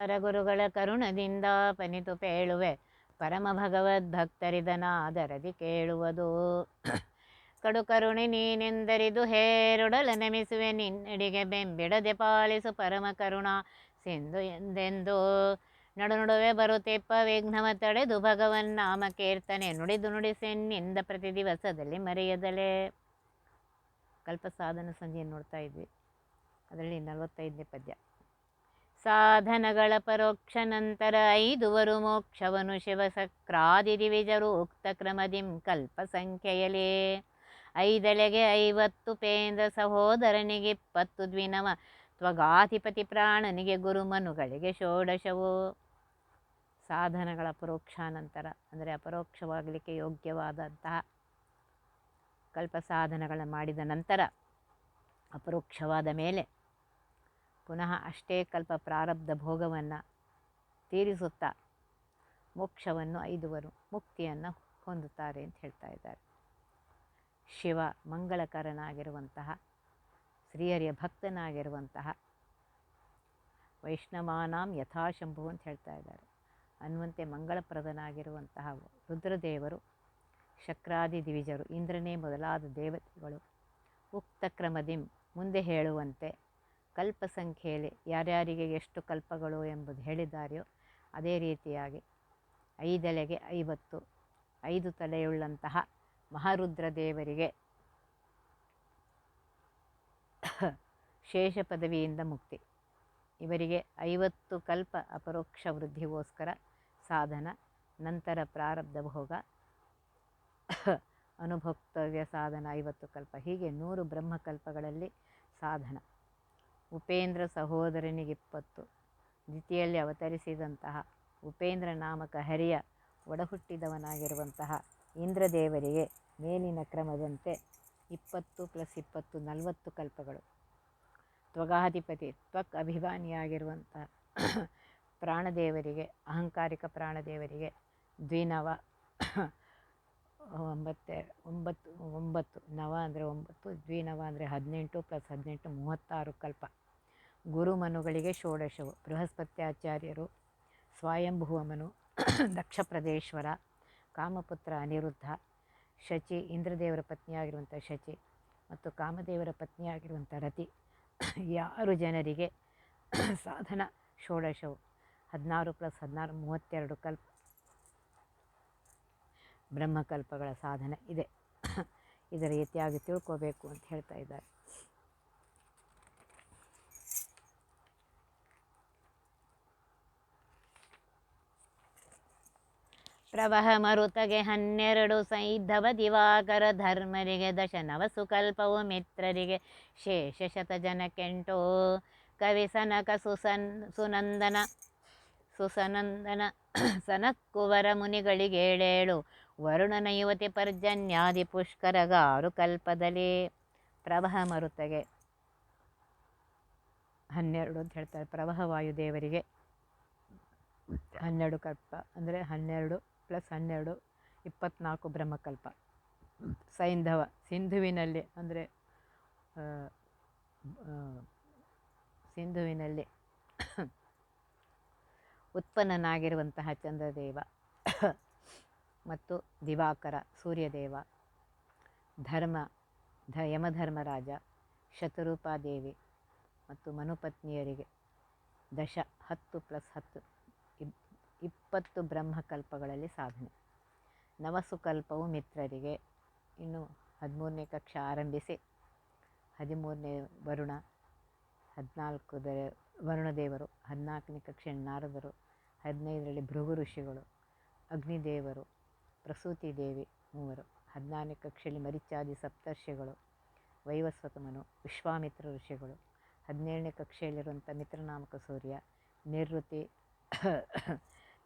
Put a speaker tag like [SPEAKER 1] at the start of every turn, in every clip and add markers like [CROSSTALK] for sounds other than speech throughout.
[SPEAKER 1] ಪರಗುರುಗಳ ಕರುಣದಿಂದ ಪನಿತು ಪೇಳುವೆ. ಪರಮ ಭಗವದ್ ಭಕ್ತರಿದನ ಅದರದಿ ಕೇಳುವುದು. ಕಡು ಕರುಣೆ ನೀನೆಂದರಿದು ಹೇರುಡಲ ನೆಮಿಸುವೆ. ನಿನ್ನಡಿಗೆ ಬೆಂಬಿಡದೆ ಪಾಲಿಸು ಪರಮ ಕರುಣ. ಸಿಂಧು ಎಂದೆಂದು ನಡು ನಡುವೆ ಬರುತ್ತಿಪ್ಪ. ವಿಘ್ನವ ತಡೆದು ಭಗವನ್ ನಾಮ ಕೀರ್ತನೆ ನುಡಿದು ನುಡಿಸೆನ್ನಿಂದ ಪ್ರತಿ ದಿವಸದಲ್ಲಿ ಮರೆಯದಲೇ. ಕಲ್ಪ ಸಾಧನ ಸಂಜೆ ನೋಡ್ತಾ ಇದ್ವಿ. ಅದರಲ್ಲಿ ನಲವತ್ತೈದನೇ ಪದ್ಯ. ಸಾಧನಗಳ ಪರೋಕ್ಷ ನಂತರ ಐದುವರು ಮೋಕ್ಷವನು ಶಿವಸಕ್ರಾದಿ ದಿವಿಜರು ಉಕ್ತ ಕ್ರಮದಿಂ ಕಲ್ಪ ಸಂಖ್ಯೆಯಲೇ ಐದಳೆಗೆ ಐವತ್ತು ಪೇಂದ್ರ ಸಹೋದರನಿಗೆ ಇಪ್ಪತ್ತು ದ್ವಿನವ ತ್ವಗಾಧಿಪತಿ ಪ್ರಾಣನಿಗೆ ಗುರುಮನುಗಳಿಗೆ ಷೋಡಶವು. ಸಾಧನಗಳ ಪರೋಕ್ಷಾನಂತರ ಅಂದರೆ ಅಪರೋಕ್ಷವಾಗಲಿಕ್ಕೆ ಯೋಗ್ಯವಾದಂತಹ ಕಲ್ಪ ಸಾಧನಗಳ ಮಾಡಿದ ನಂತರ ಅಪರೋಕ್ಷವಾದ ಮೇಲೆ ಪುನಃ ಅಷ್ಟೇ ಕಲ್ಪ ಪ್ರಾರಬ್ಧ ಭೋಗವನ್ನು ತೀರಿಸುತ್ತಾ ಮೋಕ್ಷವನ್ನು ಐದುವರು ಮುಕ್ತಿಯನ್ನು ಹೊಂದುತ್ತಾರೆ ಅಂತ ಹೇಳ್ತಾ ಇದ್ದಾರೆ. ಶಿವ ಮಂಗಳಕರನಾಗಿರುವಂತಹ, ಶ್ರೀಹರಿಯ ಭಕ್ತನಾಗಿರುವಂತಹ ವೈಷ್ಣವಾನಾಂ ಯಥಾಶಂಭು ಅಂತ ಹೇಳ್ತಾ ಇದ್ದಾರೆ. ಅನ್ನುವಂತೆ ಮಂಗಳಪ್ರದನಾಗಿರುವಂತಹ ರುದ್ರದೇವರು, ಶಕ್ರಾದಿ ದಿವಿಜರು, ಇಂದ್ರನೇ ಮೊದಲಾದ ದೇವತೆಗಳು ಉಕ್ತ ಕ್ರಮದಿಂ ಮುಂದೆ ಹೇಳುವಂತೆ ಕಲ್ಪ ಸಂಖ್ಯೆಯಲ್ಲಿ ಯಾರ್ಯಾರಿಗೆ ಎಷ್ಟು ಕಲ್ಪಗಳು ಎಂಬುದು ಹೇಳಿದ್ದಾರೆಯೋ ಅದೇ ರೀತಿಯಾಗಿ ಐದೆಲೆಗೆ ಐವತ್ತು, ಐದು ತಲೆಯುಳ್ಳಂತಹ ಮಹಾರುದ್ರ ದೇವರಿಗೆ ಶೇಷ ಪದವಿಯಿಂದ ಮುಕ್ತಿ. ಇವರಿಗೆ ಐವತ್ತು ಕಲ್ಪ ಅಪರೋಕ್ಷ ವೃದ್ಧಿಗೋಸ್ಕರ ಸಾಧನ, ನಂತರ ಪ್ರಾರಬ್ಧ ಭೋಗ, ಅನುಭೋಕ್ತವ್ಯ ಸಾಧನ ಐವತ್ತು ಕಲ್ಪ. ಹೀಗೆ ನೂರು ಬ್ರಹ್ಮಕಲ್ಪಗಳಲ್ಲಿ ಸಾಧನ. ಉಪೇಂದ್ರ ಸಹೋದರನಿಗೆ ಇಪ್ಪತ್ತು. ದ್ವಿತಿಯಲ್ಲಿ ಅವತರಿಸಿದಂತಹ ಉಪೇಂದ್ರ ನಾಮಕ ಹರಿಯ ಒಡಹುಟ್ಟಿದವನಾಗಿರುವಂತಹ ಇಂದ್ರದೇವರಿಗೆ ಮೇಲಿನ ಕ್ರಮದಂತೆ ಇಪ್ಪತ್ತು ಪ್ಲಸ್ ಇಪ್ಪತ್ತು ನಲವತ್ತು ಕಲ್ಪಗಳು. ತ್ವಗಾಧಿಪತಿ, ತ್ವಕ್ ಅಭಿಮಾನಿಯಾಗಿರುವಂತಹ ಪ್ರಾಣದೇವರಿಗೆ, ಅಹಂಕಾರಿಕ ಪ್ರಾಣದೇವರಿಗೆ ದ್ವಿನವ, ಒಂಬತ್ತೆ, ಒಂಬತ್ತು ಒಂಬತ್ತು ನವ ಅಂದರೆ ಒಂಬತ್ತು, ದ್ವಿನವ ಅಂದರೆ ಹದಿನೆಂಟು ಪ್ಲಸ್ ಹದಿನೆಂಟು ಮೂವತ್ತಾರು ಕಲ್ಪ. ಗುರುಮನುಗಳಿಗೆ ಷೋಡಶವು. ಬೃಹಸ್ಪತ್ಯಾಚಾರ್ಯರು ಸ್ವಯಂಭುವಮನು, [CLEARS THROAT] ದಕ್ಷಪ್ರದೇಶ್ವರ, ಕಾಮಪುತ್ರ ಅನಿರುದ್ಧ, ಶಚಿ, ಇಂದ್ರದೇವರ ಪತ್ನಿಯಾಗಿರುವಂಥ ಶಚಿ ಮತ್ತು ಕಾಮದೇವರ ಪತ್ನಿಯಾಗಿರುವಂಥ ರತಿ. [CLEARS THROAT] ಯಾರು ಜನರಿಗೆ [CLEARS THROAT] ಸಾಧನ ಷೋಡಶವು? ಹದಿನಾರು ಪ್ಲಸ್ ಹದಿನಾರು, ಮೂವತ್ತೆರಡು ಕಲ್ಪ. ಬ್ರಹ್ಮಕಲ್ಪಗಳ ಸಾಧನ ಇದೆ. ಇದರ ರೀತಿಯಾಗಿ ತಿಳ್ಕೋಬೇಕು ಅಂತ ಹೇಳ್ತಾ ಇದ್ದಾರೆ. ಪ್ರವಹ ಮರುತಗೆ ಹನ್ನೆರಡು ಸೈಧವ ದಿವಾಕರ ಧರ್ಮರಿಗೆ ದಶ ಸುಕಲ್ಪವು ಮಿತ್ರರಿಗೆ. ಶೇಷ ಶತ ಜನಕ್ಕೆಂಟು ಕವಿ ಸನಕ ಸುಸನ್, ಸುನಂದನ, ಸುಸನಂದನ, ಸನಕುವರ ಮುನಿಗಳಿಗೆ ಏಳೇಳು. ವರುಣನ ಯುವತಿ ಪರ್ಜನ್ಯಾದಿ ಪುಷ್ಕರಗಾರು ಕಲ್ಪದಲ್ಲಿ ಪ್ರವಹ ಮರುತಗೆ ಹನ್ನೆರಡು ಅಂತ ಹೇಳ್ತಾರೆ. ಪ್ರವಹ ವಾಯುದೇವರಿಗೆ ಹನ್ನೆರಡು ಕಲ್ಪ, ಅಂದರೆ ಹನ್ನೆರಡು ಪ್ಲಸ್ ಹನ್ನೆರಡು ಇಪ್ಪತ್ತ್ನಾಲ್ಕು ಬ್ರಹ್ಮಕಲ್ಪ. ಸೈಂಧವ, ಸಿಂಧುವಿನಲ್ಲಿ ಅಂದರೆ ಸಿಂಧುವಿನಲ್ಲಿ ಉತ್ಪನ್ನನಾಗಿರುವಂತಹ ಚಂದ್ರದೇವ ಮತ್ತು ದಿವಾಕರ, ಸೂರ್ಯದೇವ, ಧರ್ಮ, ಧ, ಯಮಧರ್ಮರಾಜ, ಶತರೂಪಾದೇವಿ ಮತ್ತು ಮನುಪತ್ನಿಯರಿಗೆ ದಶ, ಹತ್ತು ಪ್ಲಸ್ ಹತ್ತು. ಇಪ್ಪತ್ತು ಬ್ರಹ್ಮಕಲ್ಪಗಳಲ್ಲಿ ಸಾಧನೆ. ನವಸುಕಲ್ಪವು ಮಿತ್ರರಿಗೆ ಇನ್ನು ಹದಿಮೂರನೇ ಕಕ್ಷ ಆರಂಭಿಸಿ, ಹದಿಮೂರನೇ ವರುಣ ಹದಿನಾಲ್ಕು ವರುಣ ವರುಣದೇವರು, ಹದಿನಾಲ್ಕನೇ ಕಕ್ಷೆ ನಾರದರು, ಹದಿನೈದರಲ್ಲಿ ಭೃಗು ಋಷಿಗಳು, ಅಗ್ನಿದೇವರು, ಪ್ರಸೂತಿ ದೇವಿ ಮೂವರು, ಹದಿನಾರನೇ ಕಕ್ಷೆಯಲ್ಲಿ ಮರಿಚಾದಿ ಸಪ್ತರ್ಷಿಗಳು, ವೈವಸ್ವತಮನು, ವಿಶ್ವಾಮಿತ್ರ ಋಷಿಗಳು, ಹದಿನೇಳನೇ ಕಕ್ಷೆಯಲ್ಲಿರುವಂಥ ಮಿತ್ರನಾಮಕ ಸೂರ್ಯ ನಿವೃತ್ತಿ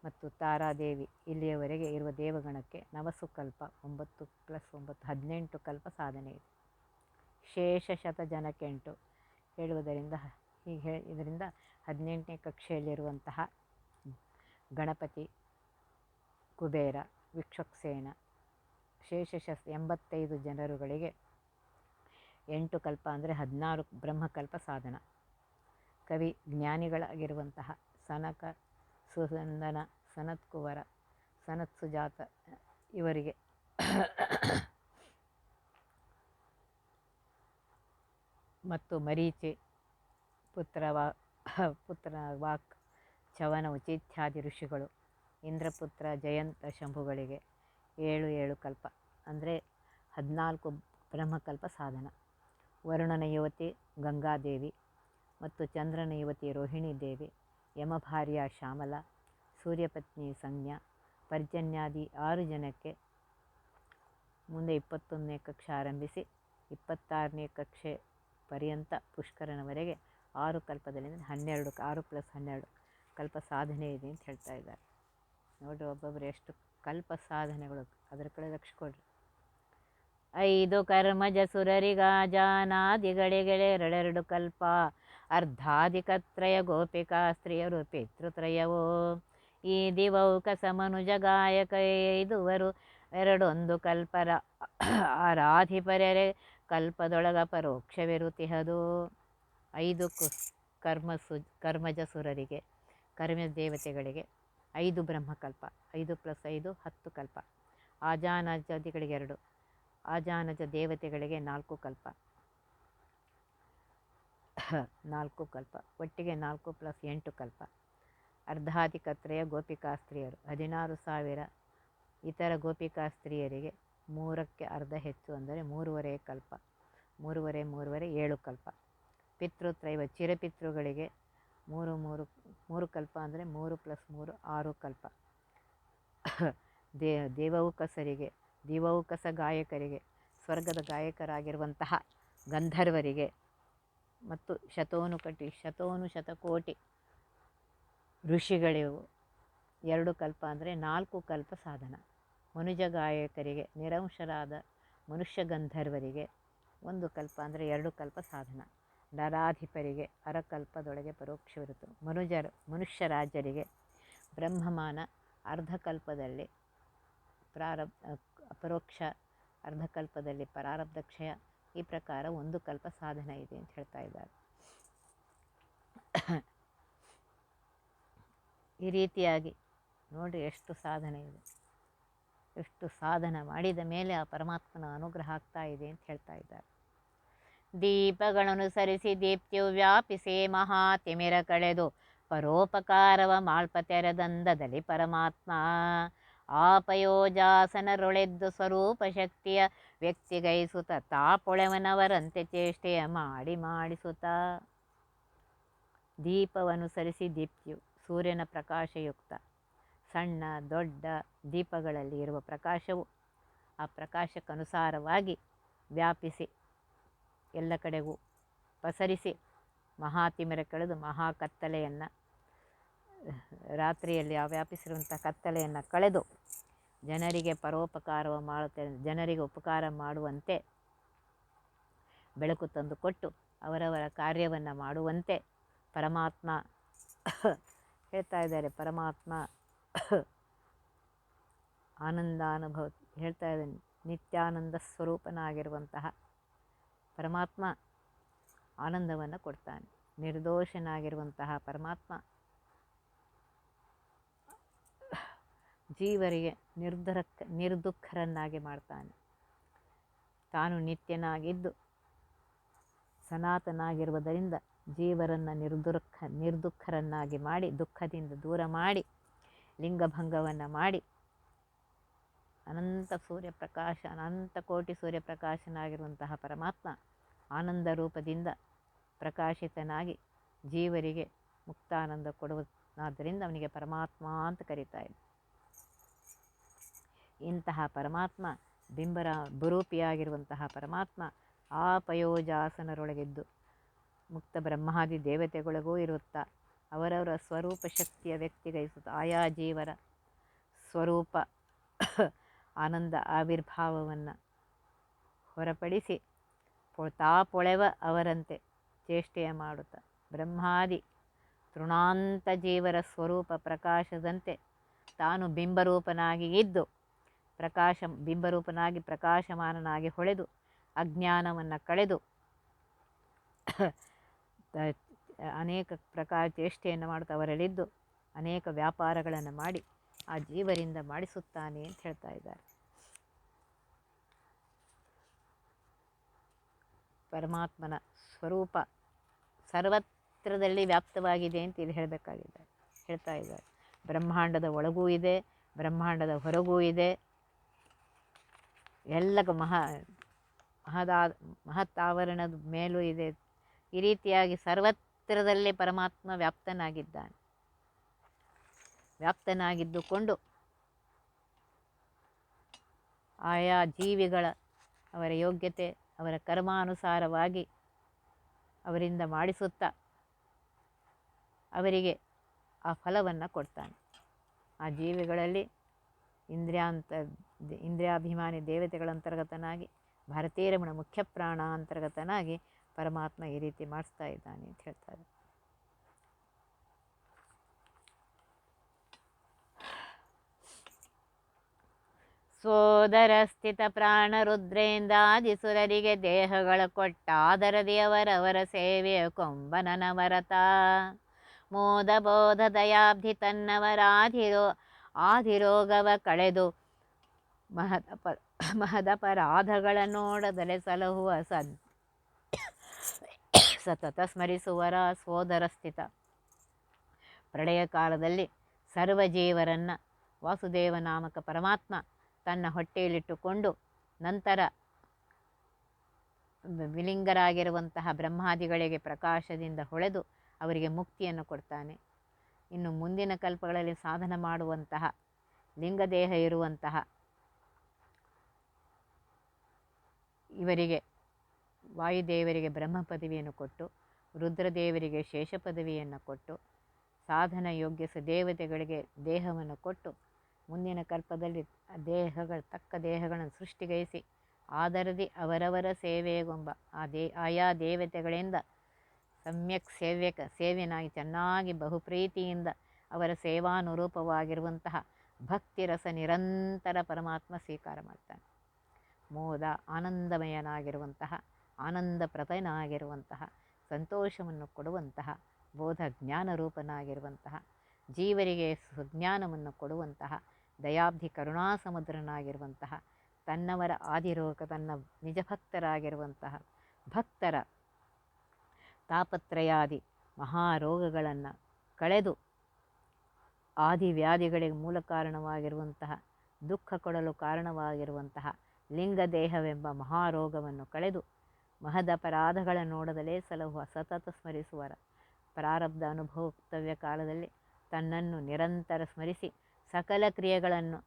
[SPEAKER 1] ಮತ್ತು ತಾರಾದೇವಿ ಇಲ್ಲಿಯವರೆಗೆ ಇರುವ ದೇವಗಣಕ್ಕೆ ನವಸುಕಲ್ಪ ಒಂಬತ್ತು ಪ್ಲಸ್ ಒಂಬತ್ತು ಹದಿನೆಂಟು ಕಲ್ಪ ಸಾಧನೆ ಇದೆ. ಶೇಷ ಶತ ಜನಕ್ಕೆಂಟು ಹೇಳುವುದರಿಂದ ಹೀಗೆ ಇದರಿಂದ ಹದಿನೆಂಟನೇ ಕಕ್ಷೆಯಲ್ಲಿರುವಂತಹ ಗಣಪತಿ ಕುಬೇರ, ವಿಕ್ಷಕ್ಸೇನ ಶೇಷಶ ಎಂಬತ್ತೈದು ಜನರುಗಳಿಗೆ ಎಂಟು ಕಲ್ಪ ಅಂದರೆ ಹದಿನಾರು ಬ್ರಹ್ಮಕಲ್ಪ ಸಾಧನ. ಕವಿ ಜ್ಞಾನಿಗಳಾಗಿರುವಂತಹ ಸನಕ ಸುನಂದನ ಸನತ್ಕುವರ ಸನತ್ ಸುಜಾತ ಇವರಿಗೆ. ಮತ್ತು ಮರೀಚಿ ಪುತ್ರವಾ ಪುತ್ರ ವಾಕ್ ಚವನ ಉಚಿತ್ಯಾದಿ ಋಷಿಗಳು, ಇಂದ್ರಪುತ್ರ ಜಯಂತ ಶಂಭುಗಳಿಗೆ ಏಳು ಏಳು ಕಲ್ಪ, ಅಂದರೆ ಹದಿನಾಲ್ಕು ಬ್ರಹ್ಮಕಲ್ಪ ಸಾಧನ. ವರುಣನ ಯುವತಿ ಗಂಗಾದೇವಿ ಮತ್ತು ಚಂದ್ರನ ಯುವತಿ ರೋಹಿಣಿ ದೇವಿ ಯಮಭಾರ್ಯ ಶ್ಯಾಮಲ, ಸೂರ್ಯಪತ್ನಿ ಸಂಜ್ಞಾ, ಪರ್ಜನ್ಯಾದಿ ಆರು ಜನಕ್ಕೆ ಮುಂದೆ ಇಪ್ಪತ್ತೊಂದನೇ ಕಕ್ಷೆ ಆರಂಭಿಸಿ, ಇಪ್ಪತ್ತಾರನೇ ಕಕ್ಷೆ ಪರ್ಯಂತ ಪುಷ್ಕರನವರೆಗೆ ಆರು ಕಲ್ಪದಲ್ಲಿ ಅಂದರೆ ಹನ್ನೆರಡು, ಆರು ಪ್ಲಸ್ ಹನ್ನೆರಡು ಕಲ್ಪ ಸಾಧನೆ ಇದೆ ಅಂತ ಹೇಳ್ತಾ ಇದ್ದಾರೆ. ನೋಡಿರಿ ಒಬ್ಬೊಬ್ಬರು ಎಷ್ಟು ಕಲ್ಪ ಸಾಧನೆಗಳು, ಅದರ ಕಡೆ ಲಕ್ಷ ಕೊಡ್ರಿ. ಐದು ಕರ್ಮಜ ಸುರರಿಗಾಜಾನಾದಿಗಳೆಗಳೆರಡೆರಡು ಕಲ್ಪ ಅರ್ಧಾಧಿಕತ್ರಯ ಗೋಪಿಕಾ ಸ್ತ್ರೀಯರು ಪಿತೃತ್ರಯವೋ. ಈ ದಿವೌಕಸ ಸಮನುಜ ಗಾಯಕ ಇದುವರು ಎರಡೊಂದು ಕಲ್ಪರ ಆರಾಧಿಪರ್ಯರೆ ಕಲ್ಪದೊಳಗ ಪರೋಕ್ಷವಿರುತಿಹದು ಐದು ಕು ಕರ್ಮ ಸು ಕರ್ಮಜ ಸುರರಿಗೆ ಕರ್ಮ ದೇವತೆಗಳಿಗೆ ಐದು ಬ್ರಹ್ಮಕಲ್ಪ, ಐದು ಪ್ಲಸ್ ಐದು ಹತ್ತು ಕಲ್ಪ. ಆಜಾನಜಾದಿಗಳಿಗೆ ಎರಡು, ಆಜಾನಜ ದೇವತೆಗಳಿಗೆ ನಾಲ್ಕು ಕಲ್ಪ. ನಾಲ್ಕು ಕಲ್ಪ, ಒಟ್ಟಿಗೆ ನಾಲ್ಕು ಪ್ಲಸ್ ಎಂಟು ಕಲ್ಪ. ಅರ್ಧಾಧಿಕತ್ರಯ ಗೋಪಿಕಾ ಸ್ತ್ರೀಯರು ಹದಿನಾರು ಸಾವಿರ ಇತರ ಗೋಪಿಕಾ ಸ್ತ್ರೀಯರಿಗೆ ಮೂರಕ್ಕೆ ಅರ್ಧ ಹೆಚ್ಚು ಅಂದರೆ ಮೂರುವರೆ ಕಲ್ಪ, ಮೂರುವರೆ ಮೂರುವರೆ, ಏಳು ಕಲ್ಪ. ಪಿತೃತ್ರೈವ ಚಿರಪಿತೃಗಳಿಗೆ ಮೂರು ಮೂರು ಮೂರು ಕಲ್ಪ ಅಂದರೆ ಮೂರು ಪ್ಲಸ್ ಮೂರು, ಆರು ಕಲ್ಪ. ದೇ, ದೇವೌಕಸರಿಗೆ, ದಿವೌಕಸ ಗಾಯಕರಿಗೆ, ಸ್ವರ್ಗದ ಗಾಯಕರಾಗಿರುವಂತಹ ಗಂಧರ್ವರಿಗೆ ಮತ್ತು ಶತೋನುಕಟಿ, ಶತೋನು ಶತಕೋಟಿ ಋಷಿಗಳಿವು. ಎರಡು ಕಲ್ಪ ಅಂದರೆ ನಾಲ್ಕು ಕಲ್ಪ ಸಾಧನ. ಮನುಜ ಗಾಯಕರಿಗೆ, ನಿರಂಶರಾದ ಮನುಷ್ಯ ಗಂಧರ್ವರಿಗೆ ಒಂದು ಕಲ್ಪ ಅಂದರೆ ಎರಡು ಕಲ್ಪ ಸಾಧನ. ನರಾಧಿಪರಿಗೆ ಅರಕಲ್ಪದೊಳಗೆ ಪರೋಕ್ಷವಿರುತ್ತು ಮನುಜರು, ಮನುಷ್ಯ ರಾಜರಿಗೆ ಬ್ರಹ್ಮಮಾನ ಅರ್ಧಕಲ್ಪದಲ್ಲಿ ಪ್ರಾರಬ್ ಅಪರೋಕ್ಷ ಅರ್ಧಕಲ್ಪದಲ್ಲಿ ಪರಾರಬ್ಧ ಕ್ಷಯ ಈ ಪ್ರಕಾರ ಒಂದು ಕಲ್ಪ ಸಾಧನ ಇದೆ ಅಂತ ಹೇಳ್ತಾ ಇದ್ದಾರೆ. ಈ ರೀತಿಯಾಗಿ ನೋಡಿ ಎಷ್ಟು ಸಾಧನೆ ಇದೆ. ಎಷ್ಟು ಸಾಧನ ಮಾಡಿದ ಮೇಲೆ ಆ ಪರಮಾತ್ಮನ ಅನುಗ್ರಹ ಆಗ್ತಾ ಇದೆ ಅಂತ ಹೇಳ್ತಾ ಇದ್ದಾರೆ. ದೀಪಗಳನ್ನು ಸರಿಸಿ ದೀಪ್ತಿಯು ವ್ಯಾಪಿಸಿ ಮಹಾ ತಿಮಿರ ಕಳೆದು ಪರೋಪಕಾರವ ಮಾಳ್ಪತೆರದಂದದಲ್ಲಿ ಪರಮಾತ್ಮ. ಆಪಯೋಜಾಸನರೊಳೆದ್ದು ಸ್ವರೂಪ ಶಕ್ತಿಯ ವ್ಯಕ್ತಿಗೈಸುತ್ತ ತಾಪೊಳೆವನವರಂತೆ ಚೇಷ್ಟೆಯ ಮಾಡಿ ಮಾಡಿಸುತ್ತ. ದೀಪವನುಸರಿಸಿ ದೀಪ್ತಿಯು ಸೂರ್ಯನ ಪ್ರಕಾಶಯುಕ್ತ. ಸಣ್ಣ, ದೊಡ್ಡ ದೀಪಗಳಲ್ಲಿ ಇರುವ ಪ್ರಕಾಶವು ಆ ಪ್ರಕಾಶಕ್ಕನುಸಾರವಾಗಿ ವ್ಯಾಪಿಸಿ ಎಲ್ಲ ಕಡೆಗೂ ಪಸರಿಸಿ ಮಹಾತಿಮಿರ ಕಳೆದು ಮಹಾ ಕತ್ತಲೆಯನ್ನು ರಾತ್ರಿಯಲ್ಲಿ ಆ ವ್ಯಾಪಿಸಿರುವಂಥ ಕತ್ತಲೆಯನ್ನು ಕಳೆದು ಜನರಿಗೆ ಪರೋಪಕಾರವ ಮಾಡುತ್ತೆ, ಜನರಿಗೆ ಉಪಕಾರ ಮಾಡುವಂತೆ ಬೆಳಕು ತಂದುಕೊಟ್ಟು ಅವರವರ ಕಾರ್ಯವನ್ನು ಮಾಡುವಂತೆ ಪರಮಾತ್ಮ ಹೇಳ್ತಾ ಇದ್ದಾರೆ. ಪರಮಾತ್ಮ ಆನಂದಾನುಭವ ಹೇಳ್ತಾ ಇದ್ದಾನೆ. ನಿತ್ಯಾನಂದ ಸ್ವರೂಪನಾಗಿರುವಂತಹ ಪರಮಾತ್ಮ ಆನಂದವನ್ನು ಕೊಡ್ತಾನೆ. ನಿರ್ದೋಷನಾಗಿರುವಂತಹ ಪರಮಾತ್ಮ ಜೀವರಿಗೆ ನಿರ್ಧರಕ್ಕ ನಿರ್ದುಃಖರನ್ನಾಗಿ ಮಾಡ್ತಾನೆ. ತಾನು ನಿತ್ಯನಾಗಿದ್ದು, ಸನಾತನಾಗಿರುವುದರಿಂದ ಜೀವರನ್ನು ನಿರ್ದುಃಖ ನಿರ್ದುಃಖರನ್ನಾಗಿ ಮಾಡಿ, ದುಃಖದಿಂದ ದೂರ ಮಾಡಿ, ಲಿಂಗಭಂಗವನ್ನು ಮಾಡಿ, ಅನಂತ ಸೂರ್ಯಪ್ರಕಾಶ, ಅನಂತ ಕೋಟಿ ಸೂರ್ಯಪ್ರಕಾಶನಾಗಿರುವಂತಹ ಪರಮಾತ್ಮ ಆನಂದ ರೂಪದಿಂದ ಪ್ರಕಾಶಿತನಾಗಿ ಜೀವರಿಗೆ ಮುಕ್ತಾನಂದ ಕೊಡುವುದಾದ್ದರಿಂದ ಅವನಿಗೆ ಪರಮಾತ್ಮ ಅಂತ ಕರೀತಾರೆ ಇಂತಹ ಪರಮಾತ್ಮ, ಬಿಂಬರ ಬರೂಪಿಯಾಗಿರುವಂತಹ ಪರಮಾತ್ಮ ಆ ಪಯೋಜಾಸನರೊಳಗಿದ್ದು ಮುಕ್ತ ಬ್ರಹ್ಮಾದಿ ದೇವತೆಗಳಿಗೂ ಇರುತ್ತಾ. ಅವರವರ ಸ್ವರೂಪ ಶಕ್ತಿಯ ವ್ಯಕ್ತಿಗೈಸುತ್ತ ಆಯಾ ಜೀವರ ಸ್ವರೂಪ ಆನಂದ ಆವಿರ್ಭಾವವನ್ನು ಹೊರಪಡಿಸಿ ಪೊಳ್ತಾ ಪೊಳೆವ ಅವರಂತೆ ಚೇಷ್ಟೆಯ ಮಾಡುತ್ತ. ಬ್ರಹ್ಮಾದಿ ತೃಣಾಂತ ಜೀವರ ಸ್ವರೂಪ ಪ್ರಕಾಶದಂತೆ ತಾನು ಬಿಂಬರೂಪನಾಗಿ ಇದ್ದು ಪ್ರಕಾಶ ಬಿಂಬರೂಪನಾಗಿ ಪ್ರಕಾಶಮಾನನಾಗಿ ಹೊಳೆದು ಅಜ್ಞಾನವನ್ನು ಕಳೆದು ಅನೇಕ ಪ್ರಕಾರ ಚೇಷ್ಟೆಯನ್ನು ಮಾಡುತ್ತಾ ಅವರಳಿದ್ದು ಅನೇಕ ವ್ಯಾಪಾರಗಳನ್ನು ಮಾಡಿ ಆ ಜೀವರಿಂದ ಮಾಡಿಸುತ್ತಾನೆ ಅಂತ ಹೇಳ್ತಾ ಇದ್ದಾರೆ. ಪರಮಾತ್ಮನ ಸ್ವರೂಪ ಸರ್ವತ್ರದಲ್ಲಿ ವ್ಯಾಪ್ತವಾಗಿದೆ ಅಂತ ಇಲ್ಲಿ ಹೇಳಬೇಕಾಗಿದೆ, ಹೇಳ್ತಾ ಇದ್ದಾರೆ. ಬ್ರಹ್ಮಾಂಡದ ಒಳಗೂ ಇದೆ, ಬ್ರಹ್ಮಾಂಡದ ಹೊರಗೂ ಇದೆ ಎಲ್ಲ ಮಹಾ ಮಹದಾದ ಮಹತ್ ಮೇಲೂ ಇದೆ. ಈ ರೀತಿಯಾಗಿ ಸರ್ವತ್ರದಲ್ಲೇ ಪರಮಾತ್ಮ ವ್ಯಾಪ್ತನಾಗಿದ್ದಾನೆ. ವ್ಯಾಪ್ತನಾಗಿದ್ದುಕೊಂಡು ಆಯಾ ಜೀವಿಗಳ ಅವರ ಯೋಗ್ಯತೆ, ಅವರ ಕರ್ಮಾನುಸಾರವಾಗಿ ಅವರಿಂದ ಮಾಡಿಸುತ್ತಾ ಅವರಿಗೆ ಆ ಫಲವನ್ನು ಕೊಡ್ತಾನೆ. ಆ ಜೀವಿಗಳಲ್ಲಿ ಇಂದ್ರಿಯಾಂತ ಇಂದ್ರಿಯಾಭಿಮಾನಿ ದೇವತೆಗಳ ಅಂತರ್ಗತನಾಗಿ ಭಾರತೀಯ ರಮಣ ಮುಖ್ಯ ಪ್ರಾಣ ಅಂತರ್ಗತನಾಗಿ ಪರಮಾತ್ಮ ಈ ರೀತಿ ಮಾಡಿಸ್ತಾ ಇದ್ದಾನೆ ಅಂತ ಹೇಳ್ತಾರೆ. ಸೋದರ ಸ್ಥಿತ ಪ್ರಾಣ ರುದ್ರೇಂದ್ರಾದಿಸುರರಿಗೆ ದೇಹಗಳ ಕೊಟ್ಟಾದರದಿಯವರವರ ಸೇವೆಯ ಕೊಂಬನನವರತ ಮೋದ ಬೋಧ ದಯಾಬ್ಧಿ ತನ್ನವರಾಧಿರೋ ಆದಿರೋಗವ ಕಳೆದು ಮಹದಪ ಮಹದಪರಾಧಗಳ ನೋಡದಲೆ ಸಲಹುವ ಸದ್ ಸತತ ಸ್ಮರಿಸುವರ ಸೋದರ ಸ್ಥಿತ. ಪ್ರಳಯ ಕಾಲದಲ್ಲಿ ಸರ್ವಜೀವರನ್ನು ವಾಸುದೇವ ನಾಮಕ ಪರಮಾತ್ಮ ತನ್ನ ಹೊಟ್ಟೆಯಲ್ಲಿಟ್ಟುಕೊಂಡು ನಂತರ ವಿಲಿಂಗರಾಗಿರುವಂತಹ ಬ್ರಹ್ಮಾದಿಗಳಿಗೆ ಪ್ರಕಾಶದಿಂದ ಹೊಳೆದು ಅವರಿಗೆ ಮುಕ್ತಿಯನ್ನು ಕೊಡ್ತಾನೆ. ಇನ್ನು ಮುಂದಿನ ಕಲ್ಪಗಳಲ್ಲಿ ಸಾಧನ ಮಾಡುವಂತಹ ಲಿಂಗದೇಹ ಇರುವಂತಹ ಇವರಿಗೆ, ವಾಯುದೇವರಿಗೆ ಬ್ರಹ್ಮ ಪದವಿಯನ್ನು ಕೊಟ್ಟು, ರುದ್ರದೇವರಿಗೆ ಶೇಷ ಪದವಿಯನ್ನು ಕೊಟ್ಟು, ಸಾಧನ ಯೋಗ್ಯ ದೇವತೆಗಳಿಗೆ ದೇಹವನ್ನು ಕೊಟ್ಟು, ಮುಂದಿನ ಕಲ್ಪದಲ್ಲಿ ದೇಹಗಳ ತಕ್ಕ ದೇಹಗಳನ್ನು ಸೃಷ್ಟಿಗೈಸಿ, ಆದರದಿ ಅವರವರ ಸೇವೆಗೊಂಬ, ಆ ದೇ, ಆಯಾ ದೇವತೆಗಳಿಂದ ಸಮ್ಯಕ್ ಸೇವ್ಯಕ ಸೇವೆನಾಗಿ ಚೆನ್ನಾಗಿ ಬಹುಪ್ರೀತಿಯಿಂದ ಅವರ ಸೇವಾನುರೂಪವಾಗಿರುವಂತಹ ಭಕ್ತಿರಸ ನಿರಂತರ ಪರಮಾತ್ಮ ಸ್ವೀಕಾರ ಮಾಡ್ತಾನೆ. ಮೋದ ಆನಂದಮಯನಾಗಿರುವಂತಹ, ಆನಂದಪ್ರದನಾಗಿರುವಂತಹ, ಸಂತೋಷವನ್ನು ಕೊಡುವಂತಹ ಬೋಧ ಜ್ಞಾನ ರೂಪನಾಗಿರುವಂತಹ ಜೀವರಿಗೆ ಸುಜ್ಞಾನವನ್ನು ಕೊಡುವಂತಹ, ದಯಾಬ್ಧಿ ಕರುಣಾಸಮುದ್ರನಾಗಿರುವಂತಹ, ತನ್ನವರ ಆದಿರೋಗ, ತನ್ನ ನಿಜಭಕ್ತರಾಗಿರುವಂತಹ ಭಕ್ತರ ತಾಪತ್ರಯಾದಿ ಮಹಾರೋಗಗಳನ್ನು ಕಳೆದು ಆದಿವ್ಯಾಧಿಗಳಿಗೆ ಮೂಲ ಕಾರಣವಾಗಿರುವಂತಹ, ದುಃಖ ಕೊಡಲು ಕಾರಣವಾಗಿರುವಂತಹ ಲಿಂಗದೇಹವೆಂಬ ಮಹಾರೋಗವನ್ನು ಕಳೆದು ಮಹದಪರಾಧಗಳ ನೋಡದಲೇ ಸಲಹುವ ಸತತ ಸ್ಮರಿಸುವರ ಪ್ರಾರಬ್ಧ ಅನುಭೋಕ್ತವ್ಯ ಕಾಲದಲ್ಲಿ ತನ್ನನ್ನು ನಿರಂತರ ಸ್ಮರಿಸಿ ಸಕಲ ಕ್ರಿಯೆಗಳನ್ನು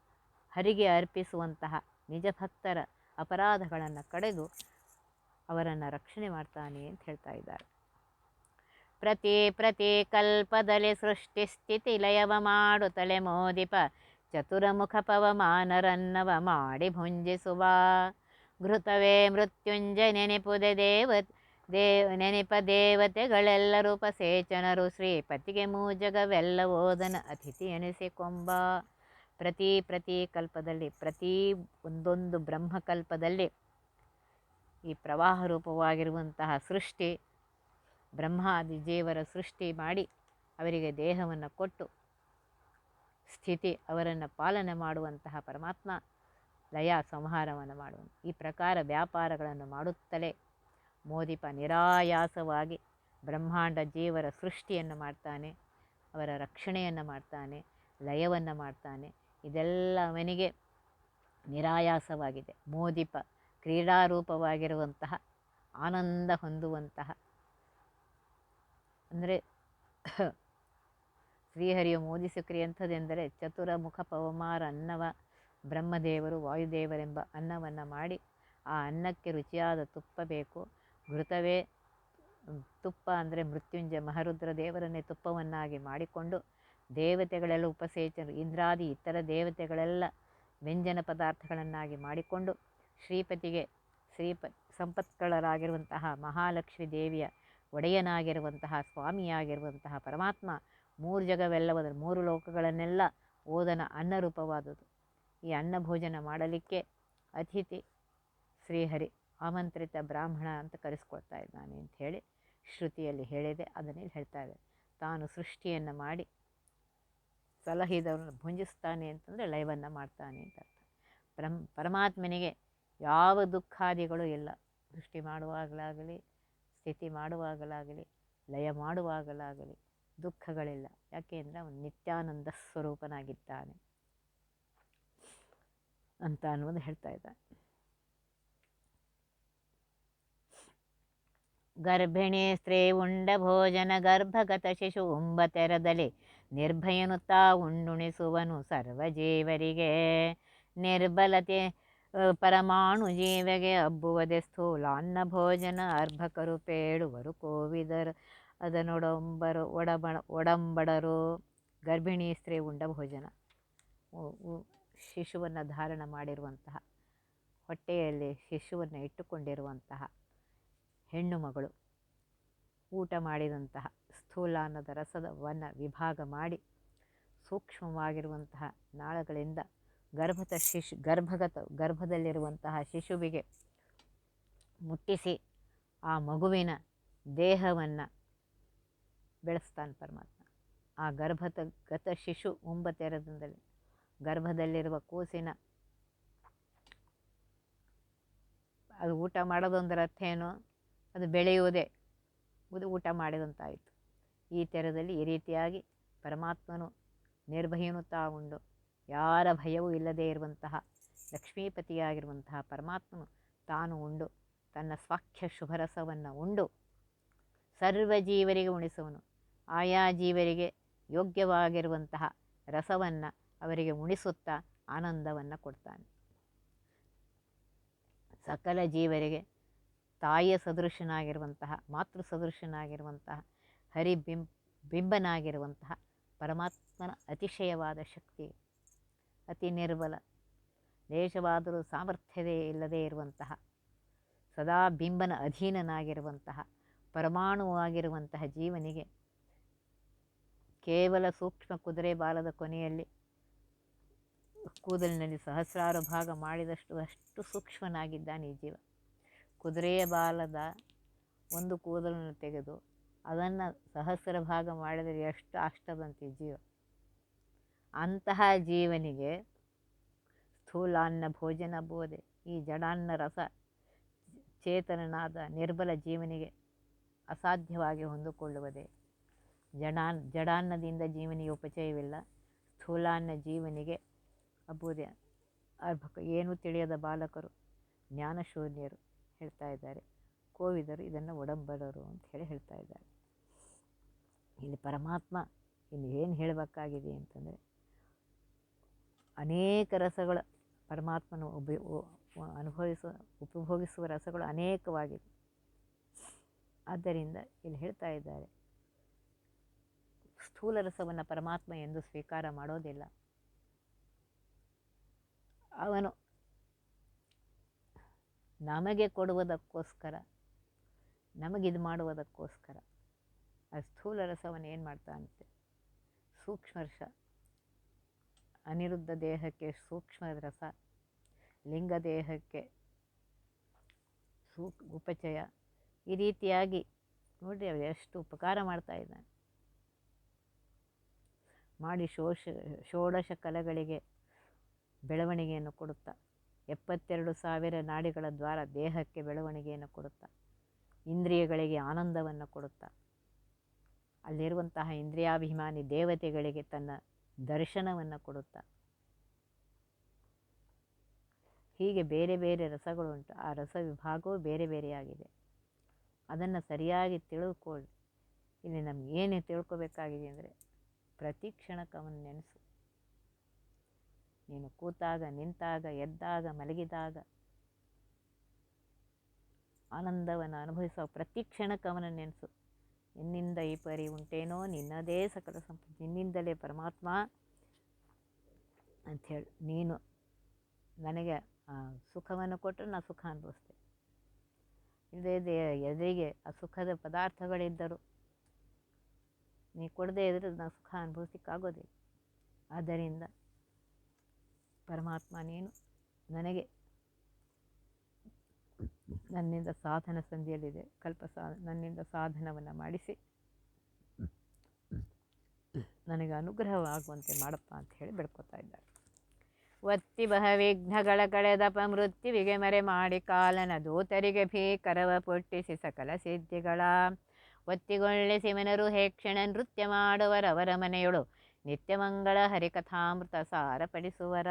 [SPEAKER 1] ಹರಿಗೆ ಅರ್ಪಿಸುವಂತಹ ನಿಜ ಭಕ್ತರ ಅಪರಾಧಗಳನ್ನು ಕಡೆದು ಅವರನ್ನು ರಕ್ಷಣೆ ಮಾಡ್ತಾನೆ ಅಂತ ಹೇಳ್ತಾ ಇದ್ದಾರೆ. ಪ್ರತಿ ಪ್ರತಿ ಕಲ್ಪದಲ್ಲಿ ಸೃಷ್ಟಿ ಸ್ಥಿತಿ ಲಯವ ಮಾಡು ತಲೆ ಮೋದಿಪ. ಚತುರಮುಖ ಪವಮಾನರನ್ನವ ಮಾಡಿ ಭುಂಜಿಸುವ. ಘೃತವೇ ಮೃತ್ಯುಂಜಯ ನೆನೆಪುದೆ ದೇವ ದೇವ ನೆನಪ ದೇವತೆಗಳೆಲ್ಲರೂ ಪಸೇಚನರು ಶ್ರೀಪತಿಗೆ ಮೂಜಗವೆಲ್ಲ ಓದನ ಅತಿಥಿ ಎನಿಸಿಕೊಂಬ. ಪ್ರತಿ ಪ್ರತಿ ಕಲ್ಪದಲ್ಲಿ, ಪ್ರತಿ ಒಂದೊಂದು ಬ್ರಹ್ಮಕಲ್ಪದಲ್ಲಿ ಈ ಪ್ರವಾಹ ರೂಪವಾಗಿರುವಂತಹ ಸೃಷ್ಟಿ ಬ್ರಹ್ಮಾದಿ ಜೀವರ ಸೃಷ್ಟಿ ಮಾಡಿ ಅವರಿಗೆ ದೇಹವನ್ನು ಕೊಟ್ಟು ಸ್ಥಿತಿ ಅವರನ್ನು ಪಾಲನೆ ಮಾಡುವಂತಹ ಪರಮಾತ್ಮ ಲಯ ಸಂಹಾರವನ್ನು ಮಾಡುವ ಈ ಪ್ರಕಾರ ವ್ಯಾಪಾರಗಳನ್ನು ಮಾಡುತ್ತಲೇ ಮೋದಿಪ ನಿರಾಯಾಸವಾಗಿ ಬ್ರಹ್ಮಾಂಡ ಜೀವರ ಸೃಷ್ಟಿಯನ್ನು ಮಾಡ್ತಾನೆ, ಅವರ ರಕ್ಷಣೆಯನ್ನು ಮಾಡ್ತಾನೆ, ಲಯವನ್ನು ಮಾಡ್ತಾನೆ. ಇದೆಲ್ಲ ಅವನಿಗೆ ನಿರಾಯಾಸವಾಗಿದೆ. ಮೋದಿಪ ಕ್ರೀಡಾರೂಪವಾಗಿರುವಂತಹ ಆನಂದ ಹೊಂದುವಂತಹ ಅಂದರೆ [LAUGHS] ಶ್ರೀಹರಿಯು ಮೋದಿಸಿ ಕ್ರಿಯಂಥದ್ದೆಂದರೆ ಚತುರ ಮುಖ ಪವಮಾರ ಅನ್ನವ ಬ್ರಹ್ಮದೇವರು ವಾಯುದೇವರೆಂಬ ಅನ್ನವನ್ನು ಮಾಡಿ ಆ ಅನ್ನಕ್ಕೆ ರುಚಿಯಾದ ತುಪ್ಪ ಬೇಕು. ಘೃತವೇ ತುಪ್ಪ ಅಂದರೆ ಮೃತ್ಯುಂಜಯ ಮಹರುದ್ರ ದೇವರನ್ನೇ ತುಪ್ಪವನ್ನಾಗಿ ಮಾಡಿಕೊಂಡು ದೇವತೆಗಳೆಲ್ಲ ಉಪಸೇಚನ ಇಂದ್ರಾದಿ, ಇತರ ದೇವತೆಗಳೆಲ್ಲ ವ್ಯಂಜನ ಪದಾರ್ಥಗಳನ್ನಾಗಿ ಮಾಡಿಕೊಂಡು ಶ್ರೀಪತಿಗೆ ಶ್ರೀಪ ಸಂಪತ್ಕಳರಾಗಿರುವಂತಹ ಮಹಾಲಕ್ಷ್ಮೀ ದೇವಿಯ ಒಡೆಯನಾಗಿರುವಂತಹ, ಸ್ವಾಮಿಯಾಗಿರುವಂತಹ ಪರಮಾತ್ಮ ಮೂರು ಜಗವೆಲ್ಲವದ ಮೂರು ಲೋಕಗಳನ್ನೆಲ್ಲ ಓದನ ಅನ್ನರೂಪವಾದುದು. ಈ ಅನ್ನ ಭೋಜನ ಮಾಡಲಿಕ್ಕೆ ಅತಿಥಿ ಶ್ರೀಹರಿ ಆಮಂತ್ರಿತ ಬ್ರಾಹ್ಮಣ ಅಂತ ಕರೆಸ್ಕೊಳ್ತಾ ಇದ್ದಾನೆ ಅಂತ ಹೇಳಿ ಶ್ರುತಿಯಲ್ಲಿ ಹೇಳಿದೆ. ಅದನ್ನೇ ಹೇಳ್ತಾ ಇದೆ ತಾನು ಸೃಷ್ಟಿಯನ್ನು ಮಾಡಿ ಸಲಹಿದವರನ್ನು ಭುಂಜಿಸ್ತಾನೆ ಅಂತಂದರೆ ಲಯವನ್ನು ಮಾಡ್ತಾನೆ ಅಂತ ಅರ್ಥ. ಪರಮ್ ಪರಮಾತ್ಮನಿಗೆ ಯಾವ ದುಃಖಾದಿಗಳು ಇಲ್ಲ. ಸೃಷ್ಟಿ ಮಾಡುವಾಗಲಾಗಲಿ ಸ್ಥಿತಿ ಮಾಡುವಾಗಲಾಗಲಿ, ಲಯ ಮಾಡುವಾಗಲಾಗಲಿ, ದುಃಖಗಳಿಲ್ಲ. ಯಾಕೆ ಅಂದರೆ ಅವನು ನಿತ್ಯಾನಂದ ಸ್ವರೂಪನಾಗಿದ್ದಾನೆ ಅಂತ ಅನ್ನೋದು ಹೇಳ್ತಾ ಇದ್ದಾನೆ. ಗರ್ಭಿಣಿ ಸ್ತ್ರೀ ಉಂಡ ಭೋಜನ ಗರ್ಭಗತ ಶಿಶು ಉಂಬ ತೆರದಲ್ಲಿ ನಿರ್ಭಯನು ತಾ ಉಂಡುಣಿಸುವನು ಸರ್ವಜೀವರಿಗೆ. ನಿರ್ಬಲತೆ ಪರಮಾಣು ಜೀವಗೆ ಹಬ್ಬುವುದೇ ಸ್ಥೂಲಾನ್ನ ಭೋಜನ ಅರ್ಭಕರು ಪೇಳುವರು ಕೋವಿದರು. ಅದನ್ನೊಡಂಬರು ಒಡಬಣ, ಒಡಂಬಡರು, ಗರ್ಭಿಣಿ ಸ್ತ್ರೀ ಉಂಡ ಭೋಜನ. ಶಿಶುವನ್ನು ಧಾರಣ ಮಾಡಿರುವಂತಹ, ಹೊಟ್ಟೆಯಲ್ಲಿ ಶಿಶುವನ್ನು ಇಟ್ಟುಕೊಂಡಿರುವಂತಹ ಹೆಣ್ಣು ಮಗಳು ಊಟ ಮಾಡಿದಂತಹ ಸ್ಥೂಲ ಅನ್ನದ ರಸದವನ್ನು ವಿಭಾಗ ಮಾಡಿ ಸೂಕ್ಷ್ಮವಾಗಿರುವಂತಹ ನಾಳಗಳಿಂದ ಗರ್ಭದ ಶಿಶು, ಗರ್ಭಗತ, ಗರ್ಭದಲ್ಲಿರುವಂತಹ ಶಿಶುವಿಗೆ ಮುಟ್ಟಿಸಿ ಆ ಮಗುವಿನ ದೇಹವನ್ನು ಬೆಳೆಸ್ತಾನೆ ಪರಮಾತ್ಮ. ಆ ಗರ್ಭದ ಗತ ಶಿಶು ಒಂಬತ್ತೆರದಿಂದಲೇ ಗರ್ಭದಲ್ಲಿರುವ ಕೂಸಿನ ಅದು ಊಟ ಮಾಡೋದೊಂದರ ಅರ್ಥ ಏನು? ಅದು ಬೆಳೆಯುವುದೇ. ಇದು ಊಟ ಮಾಡಿದಂತಾಯಿತು. ಈ ತೆರದಲ್ಲಿ ಈ ರೀತಿಯಾಗಿ ಪರಮಾತ್ಮನು ನಿರ್ಭಯನು ಉಂಡು. ಯಾರ ಭಯವೂ ಇಲ್ಲದೇ ಇರುವಂತಹ ಲಕ್ಷ್ಮೀಪತಿಯಾಗಿರುವಂತಹ ಪರಮಾತ್ಮನು ತಾನು ಉಂಡು. ತನ್ನ ಸ್ವಾಖ್ಯ ಶುಭರಸವನ್ನು ಉಂಡು. ಸರ್ವ ಜೀವರಿಗೆ ಉಣಿಸುವನು. ಆಯಾ ಜೀವರಿಗೆ ಯೋಗ್ಯವಾಗಿರುವಂತಹ ರಸವನ್ನು ಅವರಿಗೆ ಉಣಿಸುತ್ತಾ ಆನಂದವನ್ನು ಕೊಡ್ತಾನೆ. ಸಕಲ ಜೀವರಿಗೆ ತಾಯಿಯ ಸದೃಶನಾಗಿರುವಂತಹ, ಮಾತೃ ಸದೃಶನಾಗಿರುವಂತಹ ಹರಿಬಿಂಬ್ ಬಿಂಬನಾಗಿರುವಂತಹ ಪರಮಾತ್ಮನ ಅತಿಶಯವಾದ ಶಕ್ತಿ ಅತಿ ನಿರ್ಬಲ. ದೇಶವಾದರೂ ಸಾಮರ್ಥ್ಯವೇ ಇಲ್ಲದೇ ಇರುವಂತಹ, ಸದಾ ಬಿಂಬನ ಅಧೀನನಾಗಿರುವಂತಹ ಪರಮಾಣುವಾಗಿರುವಂತಹ ಜೀವನಿಗೆ ಕೇವಲ ಸೂಕ್ಷ್ಮ ಕುದುರೆ ಬಾಲದ ಕೊನೆಯಲ್ಲಿ ಕೂದಲಿನಲ್ಲಿ ಸಹಸ್ರಾರು ಭಾಗ ಮಾಡಿದಷ್ಟು ಅಷ್ಟು ಸೂಕ್ಷ್ಮನಾಗಿದ್ದಾನೆ ಈ ಜೀವ. ಕುದುರೆಯ ಬಾಲದ ಒಂದು ಕೂದಲನ್ನು ತೆಗೆದು ಅದನ್ನು ಸಹಸ್ರ ಭಾಗ ಮಾಡಿದರೆ ಎಷ್ಟು ಅಷ್ಟದಂತೆ ಜೀವ. ಅಂತಹ ಜೀವನಿಗೆ ಸ್ಥೂಲಾನ್ನ ಭೋಜನ ಬೋಧೆ, ಈ ಜಡಾನ್ನ ರಸ ಚೇತನನಾದ ನಿರ್ಬಲ ಜೀವನಿಗೆ ಅಸಾಧ್ಯವಾಗಿ ಹೊಂದಿಕೊಳ್ಳುವುದೇ. ಜಡಾನ್, ಜಡಾನ್ನದಿಂದ ಜೀವನಿಗೆ ಉಪಚಯವಿಲ್ಲ, ಸ್ಥೂಲಾನ್ನ ಜೀವನಿಗೆ ಅರ್ಭಕ, ಏನೂ ತಿಳಿಯದ ಬಾಲಕರು ಜ್ಞಾನಶೂನ್ಯರು ಹೇಳ್ತಾ ಇದ್ದಾರೆ. ಕೋವಿದರು ಇದನ್ನು ಒಡಂಬಡರು ಅಂತ ಹೇಳಿ ಹೇಳ್ತಾ ಇದ್ದಾರೆ. ಇಲ್ಲಿ ಪರಮಾತ್ಮ ಇಲ್ಲಿ ಏನು ಹೇಳಬೇಕಾಗಿದೆ ಅಂತಂದರೆ ಅನೇಕ ರಸಗಳು ಪರಮಾತ್ಮನು ಉಪಯೋ ಅನುಭವಿಸುವ, ಉಪಭೋಗಿಸುವ ರಸಗಳು ಅನೇಕವಾಗಿದೆ ಆದ್ದರಿಂದ ಇಲ್ಲಿ ಹೇಳ್ತಾ ಇದ್ದಾರೆ, ಸ್ಥೂಲ ರಸವನ್ನು ಪರಮಾತ್ಮ ಎಂದು ಸ್ವೀಕಾರ ಮಾಡೋದಿಲ್ಲ. ಅವನು ನಮಗೆ ಕೊಡುವುದಕ್ಕೋಸ್ಕರ ನಮಗಿದು ಮಾಡುವುದಕ್ಕೋಸ್ಕರ ಆ ಸ್ಥೂಲ ರಸವನ್ನು ಏನು ಮಾಡ್ತಾನಂತೆ? ಸೂಕ್ಷ್ಮ ರಸ. ಅನಿರುದ್ಧ ದೇಹಕ್ಕೆ ಸೂಕ್ಷ್ಮ ರಸ, ಲಿಂಗ ದೇಹಕ್ಕೆ ಸೂಕ್ ಉಪಚಯ ಈ ರೀತಿಯಾಗಿ ನೋಡಿರಿ ಅವರು ಎಷ್ಟು ಉಪಕಾರ ಮಾಡ್ತಾ ಇದ್ದಾನೆ ಮಾಡಿ ಶೋಷ, ಷೋಡಶ ಕಲೆಗಳಿಗೆ ಬೆಳವಣಿಗೆಯನ್ನು ಕೊಡುತ್ತಾ, ಎಪ್ಪತ್ತೆರಡು ಸಾವಿರ ನಾಡಿಗಳ ದ್ವಾರ ದೇಹಕ್ಕೆ ಬೆಳವಣಿಗೆಯನ್ನು ಕೊಡುತ್ತಾ, ಇಂದ್ರಿಯಗಳಿಗೆ ಆನಂದವನ್ನು ಕೊಡುತ್ತಾ, ಅಲ್ಲಿರುವಂತಹ ಇಂದ್ರಿಯಾಭಿಮಾನಿ ದೇವತೆಗಳಿಗೆ ತನ್ನ ದರ್ಶನವನ್ನು ಕೊಡುತ್ತಾ. ಹೀಗೆ ಬೇರೆ ಬೇರೆ ರಸಗಳುಂಟು ಆ ರಸ ವಿಭಾಗವೂ ಬೇರೆ ಬೇರೆಯಾಗಿದೆ. ಅದನ್ನು ಸರಿಯಾಗಿ ತಿಳಿದುಕೊಳ್ಳಿ ಇಲ್ಲಿ ನಮ್ಗೆ ಏನೇ ತಿಳ್ಕೊಬೇಕಾಗಿದೆ ಅಂದರೆ ಪ್ರತಿ ಕ್ಷಣಕವನ್ನು ನೆನೆಸು. ನೀನು ಕೂತಾಗ, ನಿಂತಾಗ, ಎದ್ದಾಗ, ಮಲಗಿದಾಗ ಆನಂದವನ್ನು ಅನುಭವಿಸುವ ಪ್ರತಿ ಕ್ಷಣಕ್ಕೆ ನೆನೆಸು. ನಿನ್ನಿಂದ ಈ ಪರಿ ಉಂಟೇನೋ ನಿನ್ನದೇ ಸಕಲ ಸಂಪತ್ತು, ನಿನ್ನಿಂದಲೇ ಪರಮಾತ್ಮ ಅಂಥೇಳಿ ನೀನು ನನಗೆ ಸುಖವನ್ನು ಕೊಟ್ಟರೆ ನಾನು ಸುಖ ಅನುಭವಿಸ್ತೆ. ಇಲ್ಲದೇ ಎದುರಿಗೆ ಆ ಸುಖದ ಪದಾರ್ಥಗಳಿದ್ದರು ನೀ ಕೊಡದೇ ಇದ್ರೆ ನಾನು ಸುಖ ಅನುಭವಿಸ್ಲಿಕ್ಕಾಗೋದಿಲ್ಲ. ಆದ್ದರಿಂದ ಪರಮಾತ್ಮ ನೀನು ನನಗೆ ನನ್ನಿಂದ ಸಾಧನ ಸಂಧಿಯಲ್ಲಿದೆ. ಕಲ್ಪ ಸಾ, ನನ್ನಿಂದ ಸಾಧನವನ್ನು ಮಾಡಿಸಿ. ನನಗೆ ಅನುಗ್ರಹವಾಗುವಂತೆ ಮಾಡಪ್ಪ ಅಂತ ಹೇಳಿ ಬೆಳ್ಕೊತಾ ಇದ್ದಾರೆ. ಒತ್ತಿ ಬಹ ವಿಘ್ನಗಳ ಕಳೆದಪ ಮೃತ್ಯುವಿಗೆ ಮರೆ ಮಾಡಿ ಕಾಲನ ದೂತರಿಗೆ ಭೀಕರವ ಪೊಟ್ಟಿಸಿ ಸಕಲ ಸಿದ್ಧಿಗಳ. ಒತ್ತಿಗೊಳ್ಳಿಸಿ ಮನರು ಹೇಕ್ಷಣ ನೃತ್ಯ ಮಾಡುವರವರ ಮನೆಯೊಳು ನಿತ್ಯ ಮಂಗಳ ಹರಿಕಥಾಮೃತ ಸಾರಪಡಿಸುವರ.